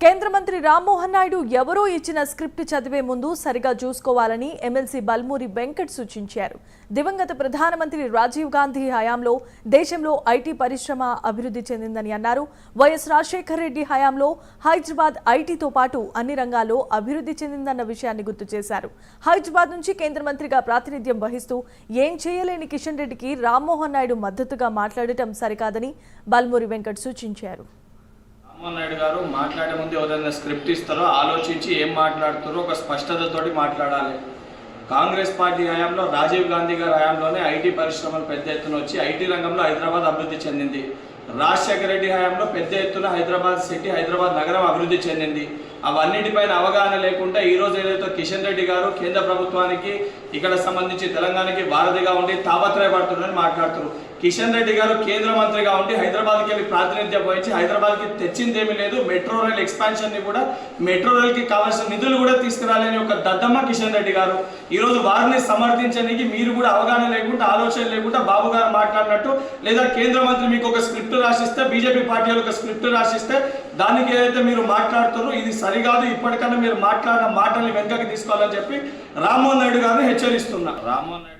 కేంద్ర మంత్రి రామ్మోహన్ నాయుడు ఎవరో ఇచ్చిన స్క్రిప్ట్ చదివే ముందు సరిగా చూసుకోవాలని ఎమ్మెల్సీ బల్మూరి వెంకట్ సూచించారు. దివంగత ప్రధానమంత్రి రాజీవ్ గాంధీ హయాంలో దేశంలో ఐటీ పరిశ్రమ అభివృద్ధి చెందిందని అన్నారు. వైఎస్ రాజశేఖర రెడ్డి హయాంలో హైదరాబాద్ ఐటీతో పాటు అన్ని రంగాల్లో అభివృద్ధి చెందిందన్న విషయాన్ని గుర్తు చేశారు. హైదరాబాద్ నుంచి కేంద్ర మంత్రిగా ప్రాతినిధ్యం వహిస్తూ ఏం చేయలేని కిషన్ రెడ్డికి రామ్మోహన్ నాయుడు మద్దతుగా మాట్లాడటం సరికాదని బల్మూరి వెంకట్ సూచించారు. రామ్మోహన్ నాయుడు గారు మాట్లాడే ముందు ఎవరైనా స్క్రిప్ట్ ఇస్తారో ఆలోచించి ఏం మాట్లాడుతారో ఒక స్పష్టతతోటి మాట్లాడాలి. కాంగ్రెస్ పార్టీ హయాంలో రాజీవ్ గాంధీ గారి హయాంలోనే ఐటీ పరిశ్రమలు పెద్ద ఎత్తున వచ్చి ఐటీ రంగంలో హైదరాబాద్ అభివృద్ధి చెందింది. రాజశేఖర రెడ్డి హయాంలో పెద్ద ఎత్తున హైదరాబాద్ సిటీ హైదరాబాద్ నగరం అభివృద్ధి చెందింది. అవన్నిటిపైన అవగాహన లేకుండా ఈ రోజు ఏదైతే కిషన్ రెడ్డి గారు కేంద్ర ప్రభుత్వానికి ఇక్కడ సంబంధించి తెలంగాణకి వారధిగా ఉండి తాపత్రయపడుతున్నారని మాట్లాడుతున్నారు. కిషన్ రెడ్డి గారు కేంద్ర మంత్రిగా ఉండి హైదరాబాద్కి వెళ్ళి ప్రాతినిధ్యం వహించి హైదరాబాద్కి తెచ్చింది ఏమీ లేదు. మెట్రో రైల్ ఎక్స్పాన్షన్ని కూడా మెట్రో రైల్కి కావాల్సిన నిధులు కూడా తీసుకురాలని ఒక దద్దమ్మ కిషన్ రెడ్డి గారు ఈ రోజు వారిని సమర్థించడానికి మీరు కూడా అవగాహన లేకుండా ఆలోచన లేకుండా బాబు గారు మాట్లాడినట్టు లేదా కేంద్ర మంత్రి మీకు ఒక స్క్రిప్ట్ రాసిస్తే బీజేపీ పార్టీ యొక్క స్క్రిప్ట్ రాసిస్తే దానికి ఏదైతే మీరు మాట్లాడుతారో ఇది సరికాదు ఇప్పటికన్నా మీరు మాట్లాడిన మాటల్ని వెనుకకి తీసుకోవాలని చెప్పి రామ్మోహన్ నాయుడు గారిని హెచ్చరిస్తున్నారు రామ్మోహన్ నాయుడు